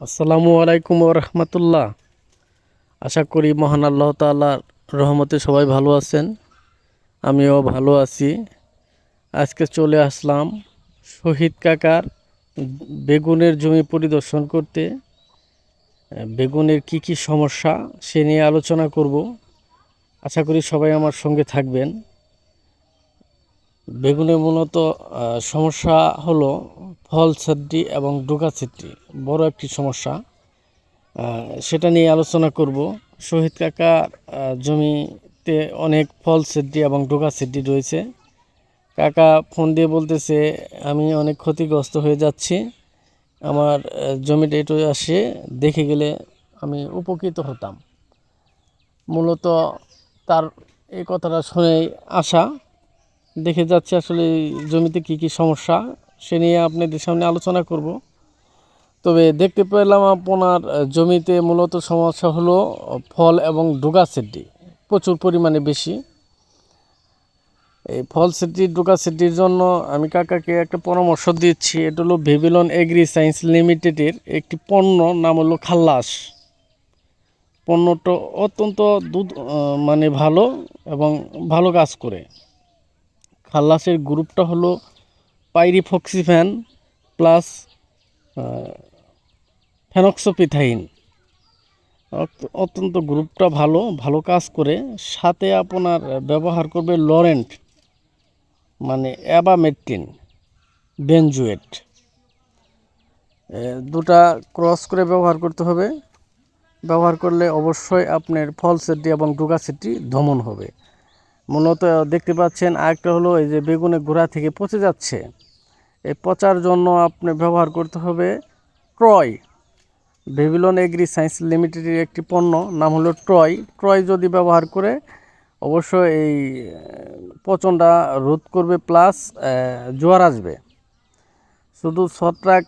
আসসালামু আলাইকুম রহমতুল্লাহ। আশা করি মহান আল্লাহ তাল্লার রহমতে সবাই ভালো আছেন, আমিও ভালো আছি। আজকে চলে আসলাম শহীদ কাকার বেগুনের জমি পরিদর্শন করতে। বেগুনের কি কি সমস্যা সে নিয়ে আলোচনা করব। আশা করি সবাই আমার সঙ্গে থাকবেন। বেগুনে মূলত সমস্যা হলো ফল ছেদ্রি এবং ডোকা ছেদ্রি বড় একটি সমস্যা। সেটা নিয়ে আলোচনা করব। শহীদ কাকার জমিতে অনেক ফল ছেদ্রি এবং ডোকা ছেদ্রি রয়েছে। কাকা ফোন দিয়ে বলতেছে, আমি অনেক ক্ষতিগ্রস্ত হয়ে যাচ্ছি। আমার জমিটা একটু আসে, দেখে গেলে আমি উপকৃত হতাম। মূলত তার এই কথাটা শুনেই আশা, দেখে যাচ্ছে আসলে জমিতে কি কি সমস্যা। সে নিয়ে আপনাদের সামনে আলোচনা করব। তবে দেখতে পেলাম আপনার জমিতে মূলত সমস্যা হলো ফল এবং ডোগা সেটি প্রচুর পরিমাণে বেশি। এই ফল সেটি ডোগা সেটির জন্য আমি কাকাকে একটা পরামর্শ দিচ্ছি। এটা হলো ভেবিলন এগ্রি সায়েন্স লিমিটেডের একটি পণ্য, নাম হলো খাল্লাস। পণ্যটা অত্যন্ত দুধ মানে ভালো এবং ভালো কাজ করে। খাল্লাসের গ্রুপটা হলো পাইরিফক্সিফ্যান প্লাস ফেনক্সোপিথাইন। অত- অত্যন্ত গ্রুপটা ভালো ভালো কাজ করে। সাথে আপনার ব্যবহার করবে লরেন্ট মানে অ্যাবামেট্রিন বেনজুয়েট। এ, দুটা ক্রস করে ব্যবহার করতে হবে। ব্যবহার করলে অবশ্যই আপনার ফল সেটি এবং ডুগা সেটি দমন হবে। মূলত দেখতে পাচ্ছেন আরেকটা হলো এই যে বেগুনের গোড়া থেকে পচে যাচ্ছে। এই পচার জন্য আপনি ব্যবহার করতে হবে ট্রয় ভেভিলন এগ্রি সায়েন্স লিমিটেডের একটি পণ্য, নাম হলো ট্রয় ট্রয় যদি ব্যবহার করে অবশ্য এই পচনটা রোধ করবে প্লাস জোয়ার আসবে। শুধু ছত্রাক